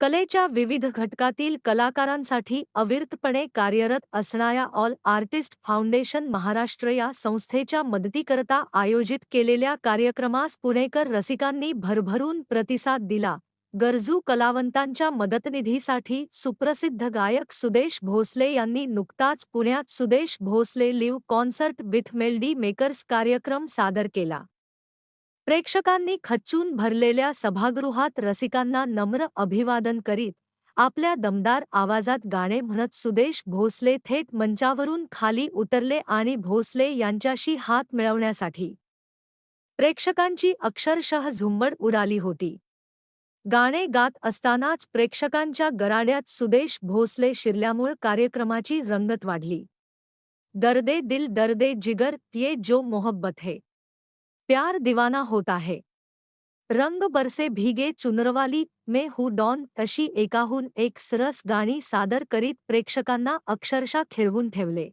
कलेच्या विविध घटकातील कलाकारांसाठी अविरतपणे कार्यरत असणाऱ्या ऑल आर्टिस्ट फाउंडेशन महाराष्ट्र या संस्थेच्या मदतीकरता आयोजित केलेल्या कार्यक्रमास पुणेकर रसिकांनी भरभरून प्रतिसाद दिला. गरजू कलावंतांच्या मदतनिधीसाठी सुप्रसिद्ध गायक सुदेश भोसले यांनी नुकताच पुण्यात Sudesh Bhosale live concert with melody makers कार्यक्रम सादर केला. प्रेक्षकांनी खच्चून भरलेल्या सभागृहात रसिकांना नम्र अभिवादन करीत आपल्या दमदार आवाजात गाणे म्हणत सुदेश भोसले थेट मंचावरून खाली उतरले आणि भोसले यांच्याशी हात मिळवण्यासाठी प्रेक्षकांची अक्षरशः झुंबड उडाली होती. गाणे गात असतानाच प्रेक्षकांच्या गराड्यात सुदेश भोसले शिरल्यामुळे कार्यक्रमाची रंगत वाढली. दर्दे दिल दर्दे जिगर ये जो मोहब्बत है. प्यार दीवाना होता है रंग बरसे भीगे चुनरवाली में हू डॉन अशी एकाहून एक सरस गाणी सादर करीत प्रेक्षकांना अक्षरशः खिळवून ठेवले.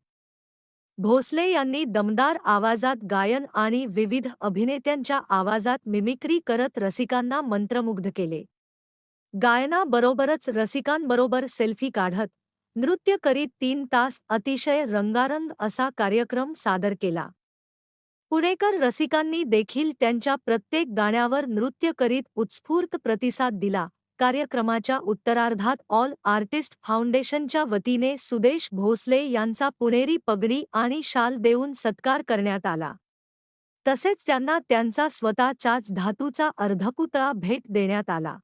भोसले यांनी दमदार आवाजात गायन आणि विविध अभिनेत्यांच्या आवाजात मिमिक्री करत रसिकांना मंत्रमुग्ध केले. गायनाबरोबरच रसिकांबरोबर सेल्फी काढत नृत्य करीत तीन तास अतिशय रंगारंग असा कार्यक्रम सादर केला. पुणेकर रसिकांनी देखील त्यांच्या प्रत्येक गाण्यावर नृत्य करीत उत्स्फूर्त प्रतिसाद दिला. कार्यक्रमाच्या उत्तरार्धात ऑल आर्टिस्ट फाउंडेशनच्या वतीने सुदेश भोसले यांचा पुणेरी पगडी आणि शाल देऊन सत्कार करण्यात आला. तसेच त्यांना त्यांचा स्वतःचाच धातूचा अर्धपुतळा भेट देण्यात आला.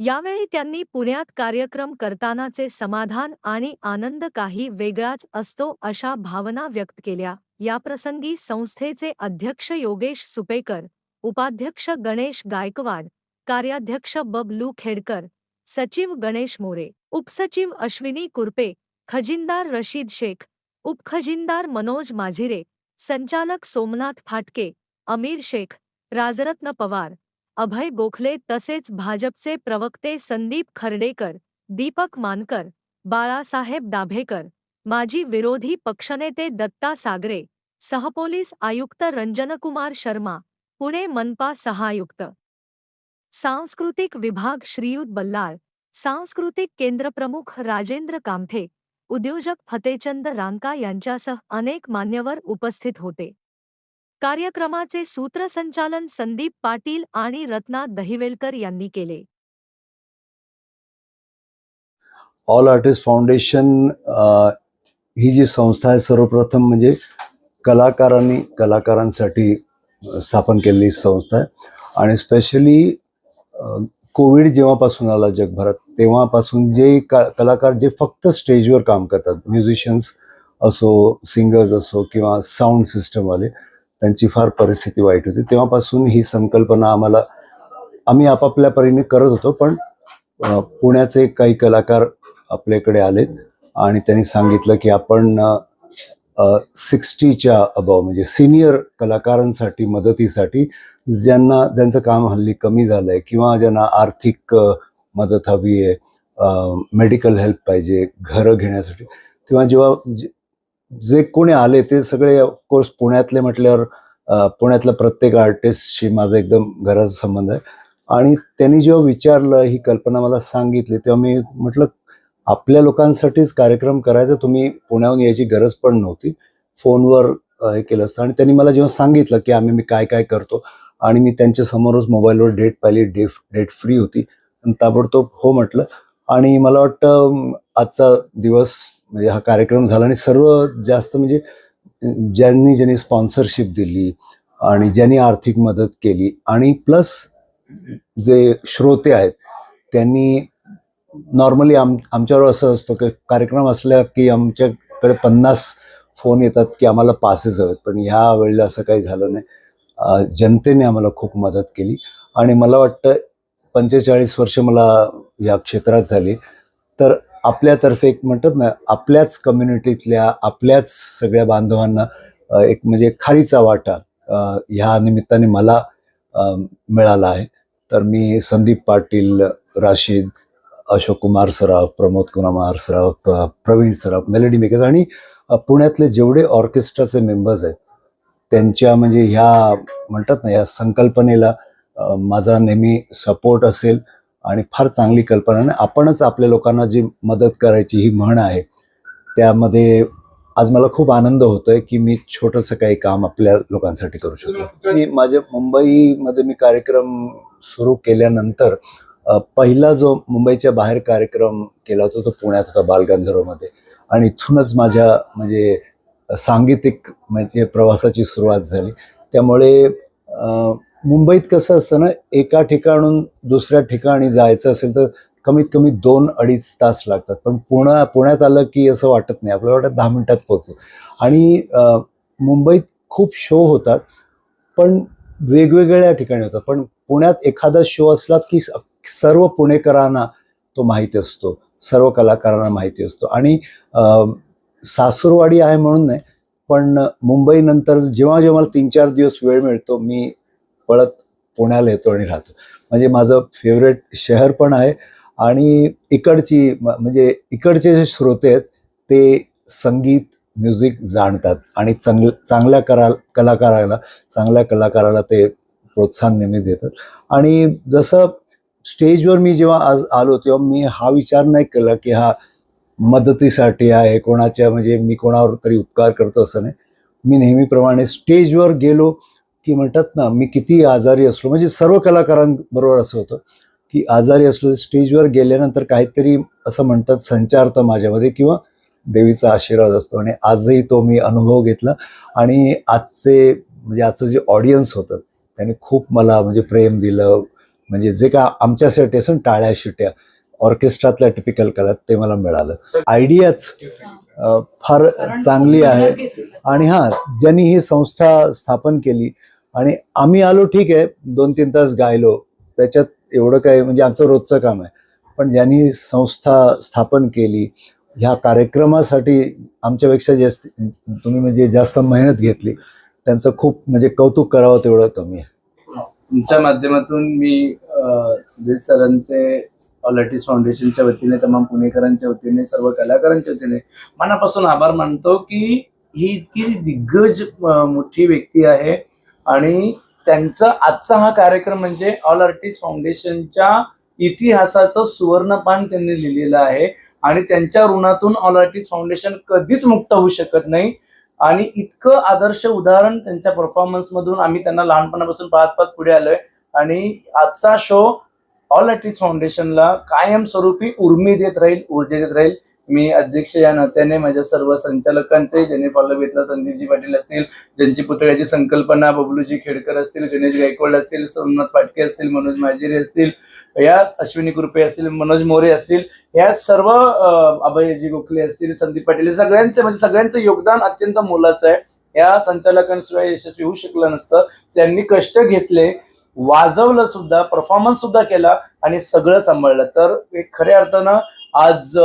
यावेळी त्यांनी पुण्यात कार्यक्रम करतानाचे समाधान आणि आनंद काही वेगळाच असतो अशा भावना व्यक्त केल्या. याप्रसंगी संस्थेचे अध्यक्ष योगेश सुपेकर उपाध्यक्ष गणेश गायकवाड कार्याध्यक्ष बबलू खेडकर सचिव गणेश मोरे उपसचिव अश्विनी कुरपे खजिनदार रशीद शेख उपखजिनदार मनोज माझिरे संचालक सोमनाथ फाटके अमीर शेख राजरत्न पवार अभय गोखले तसेच भाजपचे प्रवक्ते संदीप खर्डेकर दीपक मानकर बाळासाहेब दाभेकर माजी विरोधी पक्षनेते दत्ता सागरे सहपोलीस आयुक्त रंजनकुमार शर्मा पुणे मनपा सहायुक्त. सांस्कृतिक विभाग श्रीयुत बल्लाळ सांस्कृतिक केंद्रप्रमुख राजेंद्र कामथे उद्योजक फतेचंद रांका यांच्यासह अनेक मान्यवर उपस्थित होते. कार्यक्रमाचे सूत्रसंचालन संदीप पाटील आणि रत्ना दहिवेलकर यांनी केले. ऑल आर्टिस्ट फाउंडेशन ही जी संस्था आहे सर्वप्रथम म्हणजे कलाकारांनी कलाकारांसाठी स्थापन केलेली संस्था आहे. आणि स्पेशली कोविड जेव्हापासून आला जगभरात तेव्हापासून जे का कलाकार जे फक्त स्टेजवर काम करतात म्युझिशियन्स असो सिंगर्स असो किंवा साऊंड सिस्टमवाले त्यांची फार परिस्थिती वाईट होती. तेव्हापासून ही संकल्पना आम्हाला आम्ही आपापल्या परीने करत होतो पण पुण्याचे काही कलाकार आपल्याकडे आलेत आणि त्यांनी सांगितलं की आपण सिक्स्टीच्या अबाव म्हणजे सिनियर कलाकारांसाठी मदतीसाठी ज्यांना ज्यांचं काम हल्ली कमी झालं आहे किंवा ज्यांना आर्थिक मदत हवी आहे मेडिकल हेल्प पाहिजे घरं घेण्यासाठी तेव्हा जेव्हा जे- कोणी आले ते सगळे ऑफकोर्स पुण्यातले म्हटल्यावर पुण्यातल्या प्रत्येक आर्टिस्टशी माझा एकदम घराचा संबंध आहे. आणि त्यांनी जेव्हा विचारलं ही कल्पना मला सांगितली तेव्हा मी म्हटलं आपल्या लोकांसाठीच कार्यक्रम करायचा तुम्ही पुण्याहून यायची गरज पण नव्हती. फोनवर हे केलं असतं. आणि त्यांनी मला जेव्हा सांगितलं की आम्ही मी काय काय करतो आणि मी त्यांच्या समोरच मोबाईलवर डेट पाहिली डेट डेट फ्री होती. आणि ताबडतोब हो म्हटलं. आणि मला वाटतं आजचा दिवस म्हणजे हा कार्यक्रम झाला आणि सर्व जास्त म्हणजे ज्यांनी ज्यांनी स्पॉन्सरशिप दिली आणि ज्यांनी आर्थिक मदत केली आणि प्लस जे श्रोते आहेत त्यांनी नॉर्मली आम आमच्यावर असं असतं की कार्यक्रम असला की आमच्याकडे पन्नास फोन येतात की आम्हाला पासेस हवेत. पण ह्या वेळेला असं काही झालं नाही. जनतेने आम्हाला खूप मदत केली आणि मला वाटतं पंचेचाळीस वर्ष मला या क्षेत्रात झाली. तर आपल्यातर्फे एक म्हणतात ना आपल्याच कम्युनिटीतल्या आपल्याच सगळ्या बांधवांना एक म्हणजे खारीचा वाटा ह्या निमित्ताने मला मिळाला आहे. तर मी संदीप पाटील राशीद अशोक कुमार सराफ प्रमोद कुमार सराफ प्रवीण सराफ मेलडी मेकर्स आणि पुण्यातले जेवढे ऑर्केस्ट्राचे मेंबर्स आहेत त्यांच्या म्हणजे ह्या म्हणतात ना या संकल्पनेला माझा नेहमी सपोर्ट असेल. आणि फार चांगली कल्पना आणि आपणच आपल्या लोकांना जी मदत करायची ही म्हण आहे त्यामध्ये आज मला खूप आनंद होतोय की मी छोटंसं काही काम आपल्या लोकांसाठी करू शकतो मी माझ्या मुंबईमध्ये मी कार्यक्रम सुरू केल्यानंतर पहिला जो मुंबईच्या बाहेर कार्यक्रम केला होता तो पुण्यात होता बालगंधर्वमध्ये. आणि इथूनच माझ्या म्हणजे सांगीतिक म्हणजे प्रवासाची सुरुवात झाली. त्यामुळे मुंबईत कसं असतं ना एका ठिकाणून दुसऱ्या ठिकाणी जायचं असेल तर कमीत कमी दोन अडीच तास लागतात. पण पुणा पुण्यात आलं की असं वाटत नाही. आपल्याला वाटत दहा मिनटात पोहोचू. आणि मुंबईत खूप शो होतात पण वेगवेगळ्या ठिकाणी होतात. पण पुण्यात एखादा शो असला की स- सर्व पुणेकरांना तो माहिती असतो. सर्व कलाकारांना माहिती असतो. आणि सासूरवाडी आहे म्हणून नाही पण मुंबईनंतर जेव्हा जेव्हा मला तीन चार दिवस वेळ मिळतो मी पळत पुण्याला येतो आणि राहतो. म्हणजे माझं फेवरेट शहर पण आहे आणि इकडची म- म्हणजे इकडचे जे श्रोते आहेत ते संगीत म्युझिक जाणतात आणि चांगल चांगल्या करा कलाकाराला चांगल्या कलाकाराला ते प्रोत्साहन नेहमी देतात. आणि जसं स्टेजवर मी जेव्हा आज आलो तेव्हा मी हा विचार नाही केला की हा मदतीसाठी आहे कोणाच्या म्हणजे मी कोणावर तरी उपकार करतो असं नाही. मी नेहमीप्रमाणे स्टेजवर गेलो की म्हणतात ना मी किती आजारी असलो म्हणजे सर्व कलाकारांबरोबर असं होतं की आजारी असलो स्टेजवर गेल्यानंतर काहीतरी असं म्हणतात संचारतं माझ्यामध्ये किंवा देवीचा आशीर्वाद असतो. आणि आजही तो मी अनुभव घेतला. आणि आजचे म्हणजे आजचं जे ऑडियन्स होतं त्याने खूप मला म्हणजे प्रेम दिलं. म्हणजे जे का आमच्यासाठी असं टाळ्या शिट्या. ऑर्केस्ट्रातल्या टिपिकल कला ते मला मिळालं. आयडियाच फार चांगली आहे. आणि हां ज्यांनी ही संस्था स्थापन केली आणि आम्ही आलो ठीक आहे दोन तीन तास गायलो त्याच्यात एवढं काय म्हणजे आमचं रोजचं काम आहे. पण ज्यांनी ही संस्था स्थापन केली ह्या कार्यक्रमासाठी आमच्यापेक्षा जास्त तुम्ही म्हणजे जास्त मेहनत घेतली त्यांचं खूप म्हणजे कौतुक करावं तेवढं कमी आहे. तुमच्या माध्यमातून मी सुधीर सरांचे ऑल आर्टिस्ट फाउंडेशनच्या वतीने तमाम पुणेकरांच्या वतीने सर्व कलाकारांच्या वतीने मनापासून आभार मानतो की ही इतकी दिग्गज मोठी व्यक्ती आहे आणि त्यांचा आजचा हा कार्यक्रम म्हणजे ऑल आर्टिस्ट फाउंडेशनच्या इतिहासाचं सुवर्णपान त्यांनी लिहिलेलं आहे आणि त्यांच्या ऋणातून ऑल आर्टिस्ट फाउंडेशन कधीच मुक्त होऊ शकत नाही. आणि इतकं आदर्श उदाहरण त्यांच्या परफॉर्मन्समधून आम्ही त्यांना लहानपणापासून पाहत पाहत पुढे आलोय. आणि आजचा शो ऑल आर्टिस्ट फाउंडेशनला कायमस्वरूपी उर्मी देत राहील ऊर्जा देत राहील. मी अध्यक्ष या नात्याने माझ्या सर्व संचालकांचे ज्यांनी फॉलो घेतला संदीपजी पाटील असतील ज्यांची पुतळ्याची संकल्पना बबलूजी खेडकर असतील गणेश गायकवाड असतील सोमनाथ पाटके असतील मनोज माजिरे असतील या अश्विनी कृपे असतील मनोज मोरे असतील या सर्व अभयजी गोखले असतील संदीप पाटील सगळ्यांचे म्हणजे सगळ्यांचं योगदान अत्यंत मोलाचं आहे. या संचालकांशिवाय यशस्वी होऊ शकलं नसतं. त्यांनी कष्ट घेतले वाजवलं सुद्धा परफॉर्मन्स सुद्धा केला आणि सगळं सांभाळलं. तर एक खऱ्या अर्थानं आज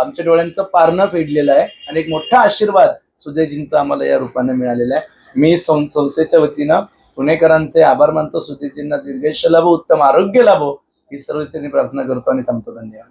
आमच्या डोळ्यांचं पारणं फेडलेलं आहे आणि एक मोठा आशीर्वाद सुजयजींचा आम्हाला या रूपाने मिळालेला आहे. मी सं- संस्थेच्या वतीनं पुणेकरांचे आभार मानतो सुधीरजींना दीर्घेश लाभो उत्तम आरोग्य लाभो ही सर्व त्यांनी प्रार्थना करतो आणि थांबतो. धन्यवाद.